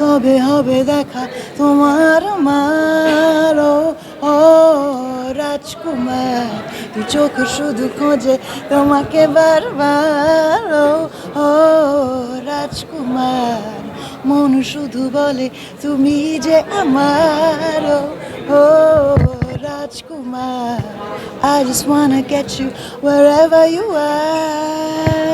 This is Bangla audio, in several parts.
কবে হবে দেখা? তোমার আমার ও, রাজকুমার তুই চোখ শুধু খোঁজে তোমাকে বারবার ও, রাজকুমার মন শুধু বলে তুমি যে আমার ও, রাজকুমার I just wanna get you wherever you are.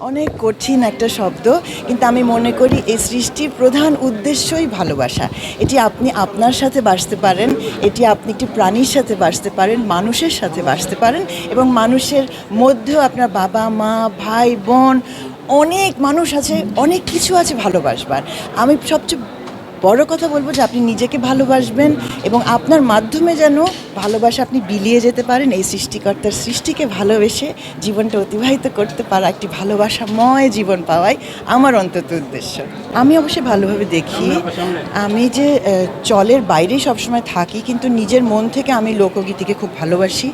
অনেক কঠিন একটা শব্দ, কিন্তু আমি মনে করি এই সৃষ্টির প্রধান উদ্দেশ্যই ভালোবাসা। এটি আপনি আপনার সাথে বাঁচতে পারেন, এটি আপনি একটি প্রাণীর সাথে বাঁচতে পারেন, মানুষের সাথে বাঁচতে পারেন এবং মানুষের মধ্যেও আপনার বাবা, মা, ভাই, বোন, অনেক মানুষ আছে, অনেক কিছু আছে ভালোবাসবার। আমি সবচেয়ে বড় কথা বলব যে আপনি নিজেকে ভালোবাসবেন এবং আপনার মাধ্যমে যেন ভালোবাসা আপনি বিলিয়ে যেতে পারেন, এই সৃষ্টিকর্তার সৃষ্টিকে ভালোবেসে জীবনটা অতিবাহিত করতে পারা একটি ভালোবাসাময় জীবন পাওয়াই আমার অন্তত উদ্দেশ্য। আমি অবশ্যই ভালোভাবে দেখি। আমি যে চলের বাইরেই সবসময় থাকি, কিন্তু নিজের মন থেকে আমি লোকগীতিকে খুব ভালোবাসি।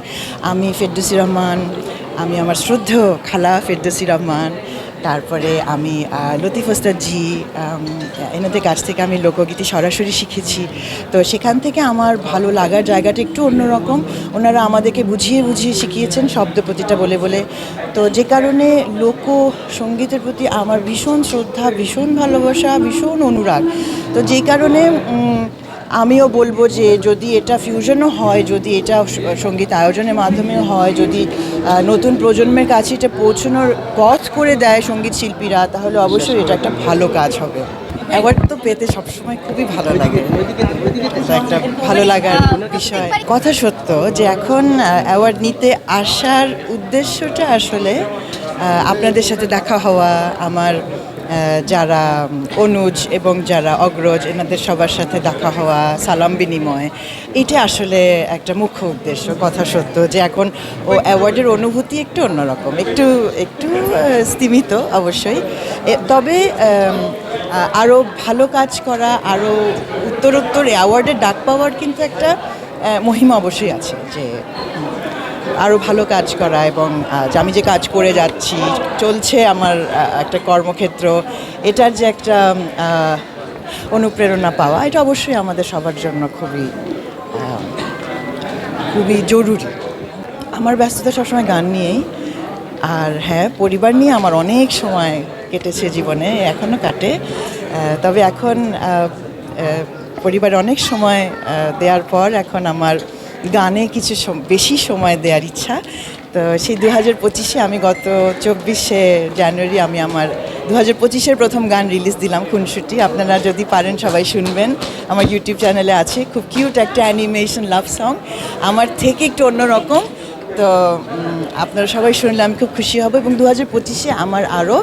আমি ফেরদুসি রহমান, আমি আমার শ্রদ্ধেয় খালা ফেরদুসি রহমান তারপরে আমি লতিফ ওস্তাদ জি এনাদের কাছ থেকে আমি লোকগীতি সরাসরি শিখেছি। তো সেখান থেকে আমার ভালো লাগার জায়গাটা একটু অন্যরকম ওনারা আমাদেরকে বুঝিয়ে বুঝিয়ে শিখিয়েছেন শব্দ প্রতিটা বলে বলে। তো যে কারণে লোক সঙ্গীতের প্রতি আমার ভীষণ শ্রদ্ধা, ভীষণ ভালোবাসা, ভীষণ অনুরাগ। তো যেই কারণে আমিও বলব যে যদি এটা ফিউশনও হয়, যদি এটা সংগীত আয়োজনের মাধ্যমে হয়, যদি নতুন প্রজন্মের কাছে এটা পৌঁছানোর পথ করে দেয় সংগীত শিল্পীরা, তাহলে অবশ্যই এটা একটা ভালো কাজ হবে। অ্যাওয়ার্ড তো পেতে সবসময় খুবই ভালো লাগে। একটা ভালো লাগার বিষয়। কথা সত্য যে এখন অ্যাওয়ার্ড নিতে আসার উদ্দেশ্যটা আসলে আপনাদের সাথে দেখা হওয়া, আমার যারা অনুজ এবং যারা অগ্রজ, এনাদের সবার সাথে দেখা হওয়া, সালাম বিনিময়, এটা আসলে একটা মুখ্য উদ্দেশ্য, কথা সত্য যে এখন ও অ্যাওয়ার্ডের অনুভূতি একটু অন্যরকম, একটু একটু স্তিমিত অবশ্যই। তবে আরও ভালো কাজ করা আরও উত্তরোত্তর অ্যাওয়ার্ডের ডাক পাওয়ার কিন্তু একটা মহিমা অবশ্যই আছে যে আরও ভালো কাজ করা এবং আমি যে কাজ করে যাচ্ছি চলছে আমার একটা কর্মক্ষেত্র এটার যে একটা অনুপ্রেরণা পাওয়া এটা অবশ্যই আমাদের সবার জন্য খুবই খুবই জরুরি। আমার ব্যস্ততা সবসময় গান নিয়েই আর হ্যাঁ পরিবার নিয়ে আমার অনেক সময় কেটেছে জীবনে এখনও কাটে। তবে এখন আহ, অনেক সময় দেওয়ার পর এখন আমার গানে কিছু বেশি সময় দেওয়ার ইচ্ছা। তো সেই দু হাজার পঁচিশে আমি গত চব্বিশে জানুয়ারি আমি আমার দু হাজার পঁচিশের প্রথম গান রিলিজ দিলাম, খুনসুটি। আপনারা যদি পারেন সবাই শুনবেন। আমার ইউটিউব চ্যানেলে আছে। খুব কিউট একটা অ্যানিমেশন লাভ সং আমার থেকে একটু অন্যরকম। তো আপনারা সবাই শুনলে আমি খুব খুশি হব এবং দু হাজার পঁচিশে আমার আরও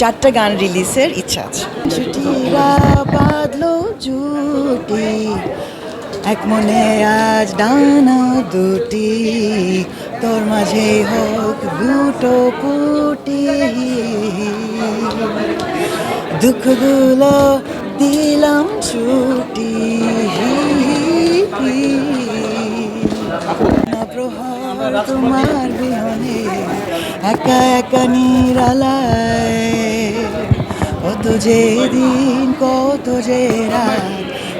চারটা গান রিলিজের ইচ্ছা আছে। ছুটিরা বাঁধলো জুটি। এক মনে আজ ডানা দুটি, তোর মাঝে হোক দুটো পুটি দুঃখগুলো দিলাম ছুটি। প্রহার তোমার বিহনে, একা একা নিরালায়। কত যে দিন, কত যে রাত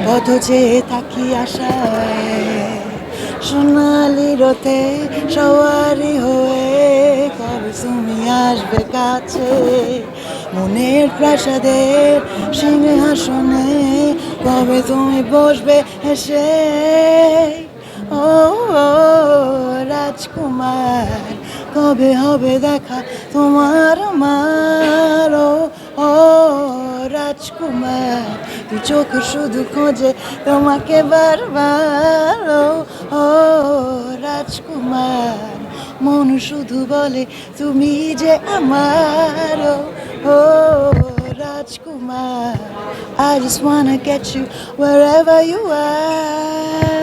কত যে থাকি আশায়। সোনালি রথে সওয়ারি হয়ে কবে তুমি আসবে কাছে। মনের প্রাসাদের সিংহাসনে কবে তুমি বসবে হেসে। ও, রাজকুমার কবে হবে দেখা? তোমার আমার ও, রাজকুমার তুই চোখ শুধু খোঁজে তোমাকে বারবার ও, রাজকুমার মন শুধু বলে তুমি যে আমার ও, রাজকুমার I just wanna get you wherever you are.